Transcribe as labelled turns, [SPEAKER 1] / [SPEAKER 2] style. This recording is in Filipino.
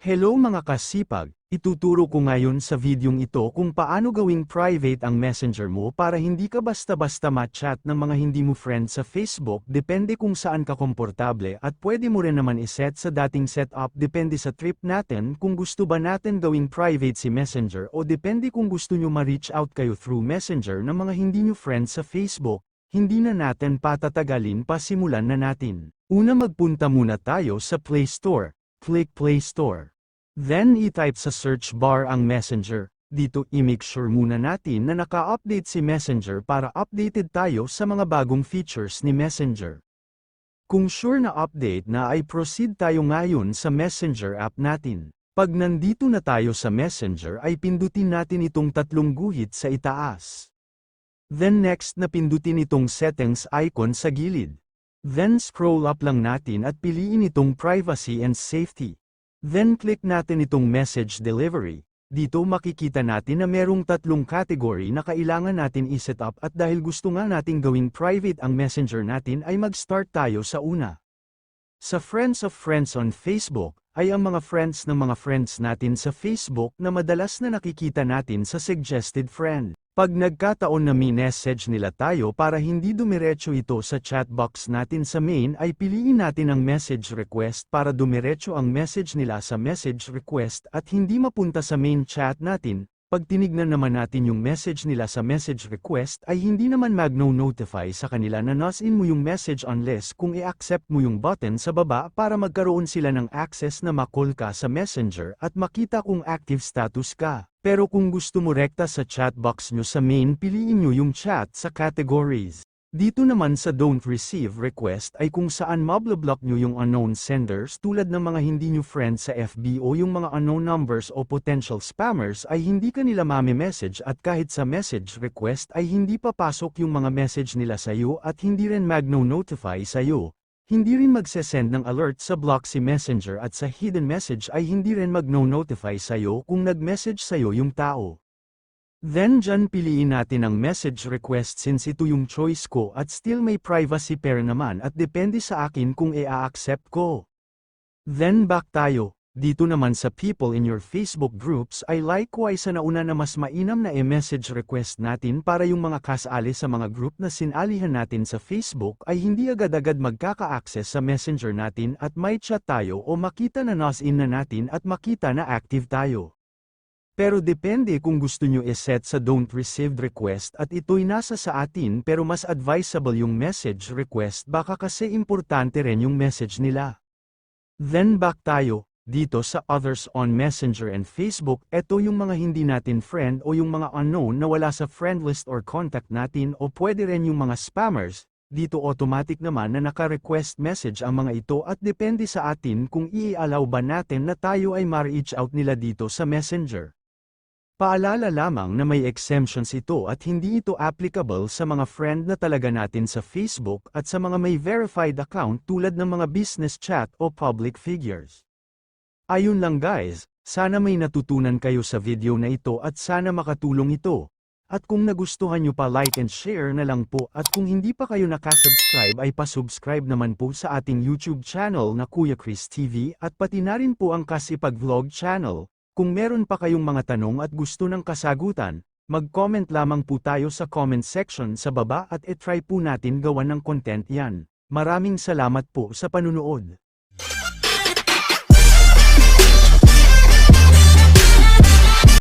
[SPEAKER 1] Hello mga kasipag, ituturo ko ngayon sa videong ito kung paano gawing private ang messenger mo para hindi ka basta-basta ma-chat ng mga hindi mo friend sa Facebook depende kung saan ka komportable at pwede mo rin naman iset sa dating setup depende sa trip natin kung gusto ba natin gawing private si messenger o depende kung gusto nyo ma-reach out kayo through messenger ng mga hindi nyo friend sa Facebook, hindi na natin patatagalin pa simulan na natin. Una magpunta muna tayo sa Play Store. Click Play Store. Then i-type sa search bar ang Messenger. Dito i-make sure muna natin na naka-update si Messenger para updated tayo sa mga bagong features ni Messenger. Kung sure na update na ay proceed tayo ngayon sa Messenger app natin. Pag nandito na tayo sa Messenger ay pindutin natin itong tatlong guhit sa itaas. Then next na pindutin itong settings icon sa gilid. Then scroll up lang natin at piliin itong privacy and safety. Then click natin itong message delivery. Dito makikita natin na merong tatlong category na kailangan natin i-set up at dahil gusto nga nating gawing private ang messenger natin ay mag-start tayo sa una. Sa Friends of Friends on Facebook, ay ang mga friends ng mga friends natin sa Facebook na madalas na nakikita natin sa suggested friend. Pag nagkataon na message nila tayo para hindi dumiretso ito sa chat box natin sa main ay piliin natin ang message request para dumiretso ang message nila sa message request at hindi mapunta sa main chat natin. Pag tinignan naman natin yung message nila sa message request ay hindi naman magno-notify sa kanila na nas-in mo yung message unless kung i-accept mo yung button sa baba para magkaroon sila ng access na makol ka sa messenger at makita kung active status ka. Pero kung gusto mo rekta sa chat box nyo sa main piliin nyo yung chat sa categories. Dito naman sa don't receive request ay kung saan mablock nyo yung unknown senders tulad ng mga hindi nyo friends sa FB o yung mga unknown numbers o potential spammers ay hindi ka nila mami-message at kahit sa message request ay hindi papasok yung mga message nila sa'yo at hindi rin magno-notify sa'yo. Hindi rin magsesend ng alert sa block si Messenger at sa hidden message ay hindi rin magno-notify sa'yo kung nag-message sa'yo yung tao. Then dyan piliin natin ang message request since ito yung choice ko at still may privacy pair naman at depende sa akin kung i-accept ko. Then back tayo, dito naman sa people in your Facebook groups ay likewise sa nauna na mas mainam na e-message request natin para yung mga kasali sa mga group na sinalihan natin sa Facebook ay hindi agad-agad magkaka-access sa messenger natin at may chat tayo o makita na nos-in na natin at makita na active tayo. Pero depende kung gusto nyo iset sa don't received request at ito'y nasa sa atin pero mas advisable yung message request baka kasi importante rin yung message nila. Then back tayo, dito sa others on Messenger and Facebook, eto yung mga hindi natin friend o yung mga unknown na wala sa friend list or contact natin o pwede rin yung mga spammers, dito automatic naman na naka-request message ang mga ito at depende sa atin kung i-allow ba natin na tayo ay ma-reach out nila dito sa Messenger. Paalala lamang na may exemptions ito at hindi ito applicable sa mga friend na talaga natin sa Facebook at sa mga may verified account tulad ng mga business chat o public figures. Ayun lang guys, sana may natutunan kayo sa video na ito at sana makatulong ito. At kung nagustuhan nyo pa like and share na lang po at kung hindi pa kayo nakasubscribe ay pasubscribe naman po sa ating YouTube channel na Kuya Chris TV at pati na rin po ang Kasipag Vlog channel. Kung meron pa kayong mga tanong at gusto ng kasagutan, mag-comment lamang po tayo sa comment section sa baba at itry po natin gawan ng content yan. Maraming salamat po sa panunood.